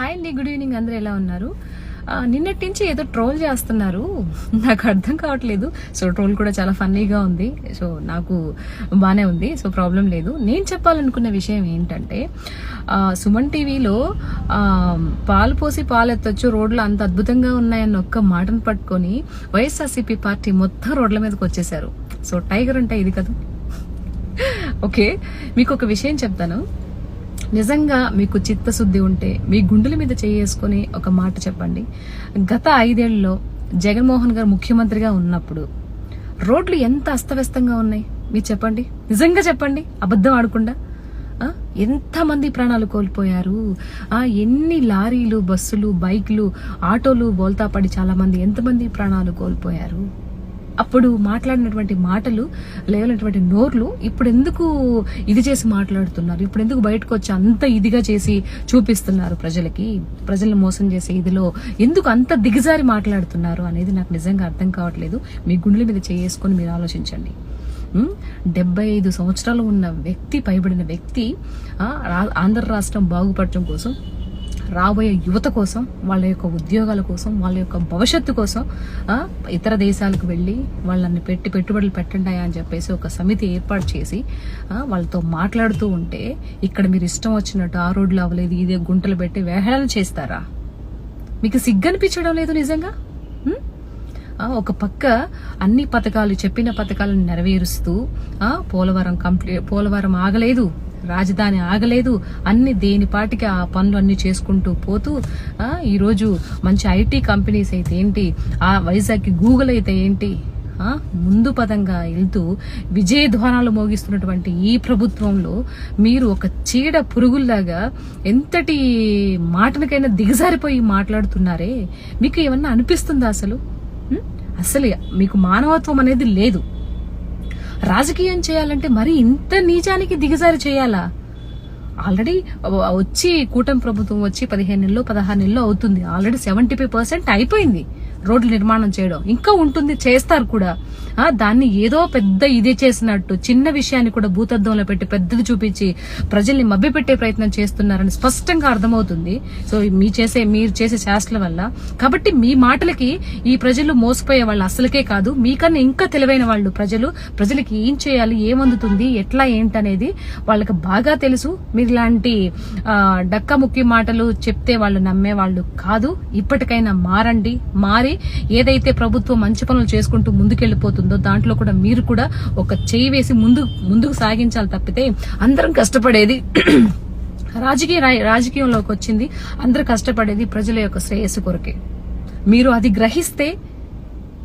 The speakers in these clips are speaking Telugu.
హాయ్ అండి గుడ్ ఈవినింగ్ అందరూ ఎలా ఉన్నారు? నిన్నటి నుంచి ఏదో ట్రోల్ చేస్తున్నారు. నాకు అర్థం కావట్లేదు. సో ట్రోల్ కూడా చాలా ఫన్నీగా ఉంది. సో నాకు బాగానే ఉంది. సో ప్రాబ్లం లేదు. నేను చెప్పాలనుకున్న విషయం ఏంటంటే సుమన్ టీవీలో పాలు పోసి పాలు ఎత్తొచ్చు రోడ్లు అంత అద్భుతంగా ఉన్నాయన్న ఒక్క మాటను పట్టుకొని వైఎస్ఆర్సీపీ పార్టీ మొత్తం రోడ్ల మీదకి వచ్చేసారు సో టైగర్ అంటే ఇది కదా? ఓకే మీకు ఒక విషయం చెప్తాను. నిజంగా మీకు చిత్తశుద్ధి ఉంటే మీ గుండెల మీద చేసుకొని ఒక మాట చెప్పండి. గత ఐదేళ్ళలో జగన్మోహన్ గారు ముఖ్యమంత్రిగా ఉన్నప్పుడు రోడ్లు ఎంత అస్తవ్యస్తంగా ఉన్నాయి? మీరు చెప్పండి. నిజంగా చెప్పండి. అబద్ధం ఆడకుండా. ఎంతమంది ప్రాణాలు కోల్పోయారు? ఆ, ఎన్ని లారీలు బస్సులు బైక్లు ఆటోలు బోల్తా పడి చాలా మంది ఎంతమంది ప్రాణాలు కోల్పోయారు? అప్పుడు మాట్లాడినటువంటి మాటలు లేవనటువంటి నోర్లు ఇప్పుడు ఎందుకు ఇది చేసి మాట్లాడుతున్నారు? ఇప్పుడు ఎందుకు బయటకు వచ్చి అంత ఇదిగా చేసి చూపిస్తున్నారు ప్రజలకి? ప్రజలను మోసం చేసే ఇదిలో ఎందుకు అంత దిగజారి మాట్లాడుతున్నారు అనేది నాకు నిజంగా అర్థం కావట్లేదు. మీ గుండెల మీద చేసుకొని మీరు ఆలోచించండి. డెబ్బై ఐదు సంవత్సరాలు ఉన్న వ్యక్తి పైబడిన వ్యక్తి రా- ఆంధ్ర రాష్ట్రం బాగుపడటం కోసం రాబోయే యువత కోసం వాళ్ళ యొక్క ఉద్యోగాల కోసం వాళ్ళ యొక్క భవిష్యత్తు కోసం ఇతర దేశాలకు వెళ్ళి వాళ్ళని పెట్టి పెట్టుబడులు పెట్టండి అని చెప్పేసి ఒక సమితి ఏర్పాటు చేసి వాళ్ళతో మాట్లాడుతూ ఉంటే ఇక్కడ మీరు ఇష్టం వచ్చినట్టు ఆ రోడ్లు అవ్వలేదు ఇదే గుంటలు పెట్టి వేహళన చేస్తారా? మీకు సిగ్గనిపించడం లేదు నిజంగా? ఒక పక్క అన్ని పథకాలు చెప్పిన పథకాలను నెరవేరుస్తూ పోలవరం కంప్లీట్ పోలవరం ఆగలేదు. రాజధాని ఆగలేదు. అన్ని దేనిపాటికి ఆ పనులు అన్ని చేసుకుంటూ పోతూ ఈరోజు మంచి ఐటీ కంపెనీస్ అయితే ఏంటి ఆ వైజాగ్కి గూగుల్ అయితే ఏంటి ముందు పదంగా వెళ్తూ విజయధ్వానాలు మోగిస్తున్నటువంటి ఈ ప్రభుత్వంలో మీరు ఒక చీడ పురుగుల్లాగా ఎంతటి మాటలకైనా దిగజారిపోయి మాట్లాడుతున్నారే? మీకు ఏమన్నా అనిపిస్తుందా అసలు? అసలు మీకు మానవత్వం అనేది లేదు. రాజకీయం చేయాలంటే మరి ఇంత నీచానికి దిగజారి చేయాలా? ఆల్రెడీ వచ్చి కూటమి ప్రభుత్వం వచ్చి పదిహేను నెలలో పదహారు నెలలో అవుతుంది. ఆల్రెడీ సెవెంటీ ఫైవ్ పర్సెంట్ అయిపోయింది. రోడ్లు నిర్మాణం చేయడం. ఇంకా ఉంటుంది చేస్తారు కూడా. ఆ, దాన్ని ఏదో పెద్ద ఇదే చేసినట్టు చిన్న విషయాన్ని కూడా భూతద్దంలో పెట్టి పెద్దది చూపించి ప్రజల్ని మభ్యపెట్టే ప్రయత్నం చేస్తున్నారని స్పష్టంగా అర్థమవుతుంది. సో మీ చేసే మీరు చేసే చేష్టల వల్ల. కాబట్టి మీ మాటలకి ఈ ప్రజలు మోసపోయే వాళ్ళు అసలుకే కాదు. మీకన్నా ఇంకా తెలివైన వాళ్ళు ప్రజలు ప్రజలకి ఏం చేయాలి ఏమందుతుంది ఎట్లా ఏంటనేది వాళ్ళకి బాగా తెలుసు. మీరు ఇలాంటి ఆ, డక్క ముక్కి మాటలు చెప్తే వాళ్ళు నమ్మే వాళ్ళు కాదు. ఇప్పటికైనా మారండి మారి ఏదైతే ప్రభుత్వం మంచి పనులు చేసుకుంటూ ముందుకెళ్ళిపోతుందో దాంట్లో కూడా మీరు కూడా ఒక చేయి వేసి ముందు ముందుకు సాగించాలి తప్పితే అందరం కష్టపడేది రాజకీయ రాజకీయంలోకి వచ్చింది. అందరూ కష్టపడేది ప్రజల యొక్క శ్రేయస్సు కొరకే. మీరు అది గ్రహిస్తే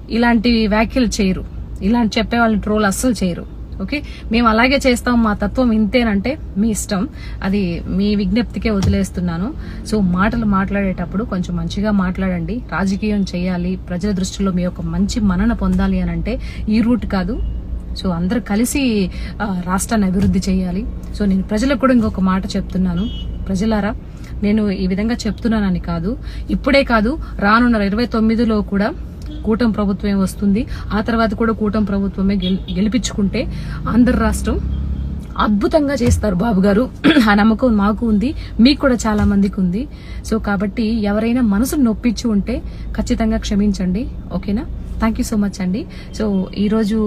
ఇలాంటి వ్యాఖ్యలు చేయరు. ఇలాంటి చెప్పే వాళ్ళని ట్రోల్ అస్సలు చేయరు. ఓకే మేము అలాగే చేస్తాం మా తత్వం ఇంతేనంటే మీ ఇష్టం. అది మీ విజ్ఞప్తికే వదిలేస్తున్నాను. సో మాటలు మాట్లాడేటప్పుడు కొంచెం మంచిగా మాట్లాడండి. రాజకీయం చేయాలి. ప్రజల దృష్టిలో మీ యొక్క మంచి మనన పొందాలి అని అంటే ఈ రూట్ కాదు. సో అందరూ కలిసి రాష్ట్రాన్ని అభివృద్ధి చేయాలి. సో నేను ప్రజలకు కూడా ఇంకొక మాట చెప్తున్నాను. ప్రజలారా నేను ఈ విధంగా చెప్తున్నానని కాదు. ఇప్పుడే కాదు రానున్న ఇరవై తొమ్మిదిలో కూడా కూటమి ప్రభుత్వమే వస్తుంది. ఆ తర్వాత కూడా కూటమి ప్రభుత్వమే గెలిపించుకుంటే ఆంధ్ర రాష్ట్రం అద్భుతంగా చేస్తారు బాబు గారు. ఆ నమ్మకం మాకు ఉంది మీకు కూడా చాలా మందికి ఉంది. సో కాబట్టి ఎవరైనా మనసును నొప్పించి ఉంటే ఖచ్చితంగా క్షమించండి. ఓకేనా? థ్యాంక్ యూ సో మచ్ అండి సో ఈరోజు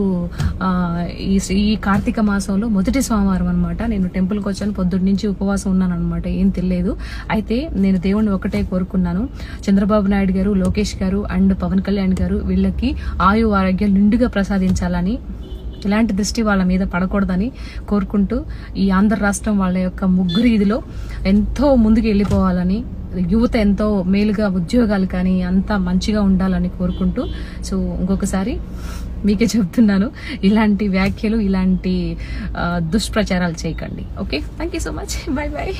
ఈ ఈ కార్తీక మాసంలో మొదటి సోమవారం అనమాట నేను టెంపుల్కి వచ్చాను. పొద్దున్న నుంచి ఉపవాసం ఉన్నాను అనమాట ఏం తెలియలేదు అయితే నేను దేవుణ్ణి ఒకటే కోరుకున్నాను. చంద్రబాబు నాయుడు గారు లోకేష్ గారు అండ్ పవన్ కళ్యాణ్ గారు వీళ్ళకి ఆయు ఆరోగ్యం నిండుగా ప్రసాదించాలని ఇలాంటి దృష్టి వాళ్ళ మీద పడకూడదని కోరుకుంటూ ఈ ఆంధ్ర రాష్ట్రం వాళ్ళ యొక్క ముగ్గురు ఇదిలో ఎంతో ముందుకు వెళ్ళిపోవాలని యువత ఎంతో మేలుగా ఉద్యోగాలు కానీ అంతా మంచిగా ఉండాలని కోరుకుంటూ సో ఇంకొకసారి మీకే చెప్తున్నాను ఇలాంటి వ్యాఖ్యలు ఇలాంటి దుష్ప్రచారాలు చేయకండి. Okay? Thank you so much bye bye